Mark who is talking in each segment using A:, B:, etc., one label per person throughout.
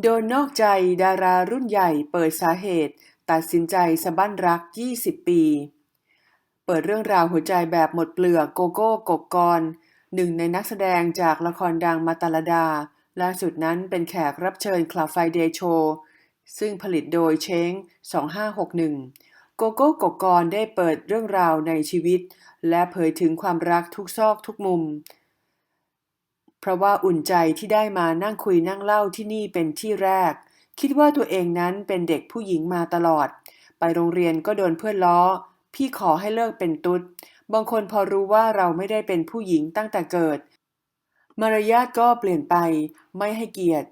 A: โดนนอกใจดารารุ่นใหญ่เปิดสาเหตุ ตัดสินใจสะบั้นรัก 20 ปี เปิดเรื่องราวหัวใจแบบหมดเปลือกโกโก้กกกรหนึ่งในนักแสดงจากละครดังมาตาลดา ล่าสุดนั้นเป็นแขกรับเชิญคลับไฟเดโชซึ่งผลิตโดยเช้ง 2561 โกโก้กกกรได้เปิดเรื่องราวในชีวิต และเผยถึงความรักทุกซอกทุกมุม เพราะว่าอุ่นใจที่ได้มานั่งคุยนั่งเล่าที่นี่เป็นที่แรก คิดว่าตัวเองนั้นเป็นเด็กผู้หญิงมาตลอด ไปโรงเรียนก็โดนเพื่อนล้อ พี่ขอให้เลิกเป็นตุ๊ด บางคนพอรู้ว่าเราไม่ได้เป็นผู้หญิงตั้งแต่เกิด มารยาทก็เปลี่ยนไป ไม่ให้เกียรติ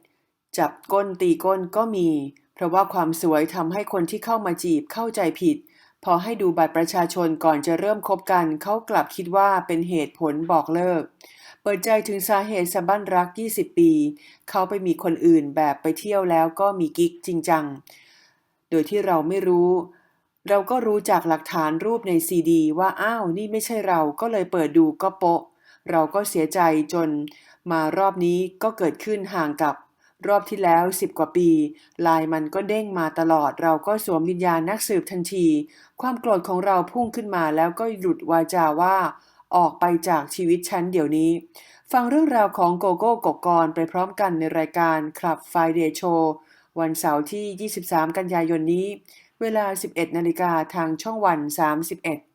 A: จับก้นตีก้นก็มี เพราะว่าความสวยทำให้คนที่เข้ามาจีบเข้าใจผิด พอให้ดูบัตรประชาชนก่อนจะเริ่มคบกันเขากลับคิดว่าเป็นเหตุผลบอกเลิก เปิดใจถึงสาเหตุสบั้นรัก 20 ปี เขาไปมีคนอื่นแบบไปเที่ยวแล้วก็มีกิ๊กจริงจัง โดยที่เราไม่รู้ เราก็รู้จากหลักฐานรูปในซีดี ว่าอ้าวนี่ไม่ใช่เราก็เลยเปิดดูก็โปะ เราก็เสียใจจนมารอบนี้ก็เกิดขึ้นห่างกับรอบที่แล้ว 10 กว่าปีไลายมันก็เด้งมาตลอด เราก็สวมวิญญาณนักสืบทันที ความโกรธของเราพุ่งขึ้นมาแล้วก็หลุดวาจาว่า ออกไปจากชีวิตฉันเดี๋ยวนี้ ฟังเรื่องราวของโกโก้กกกรไปพร้อมกันในรายการคลับ Friday Show วันเสาร์ที่ 23 กันยายนนี้ เวลา 11 นาฬิกาทางช่องวัน 31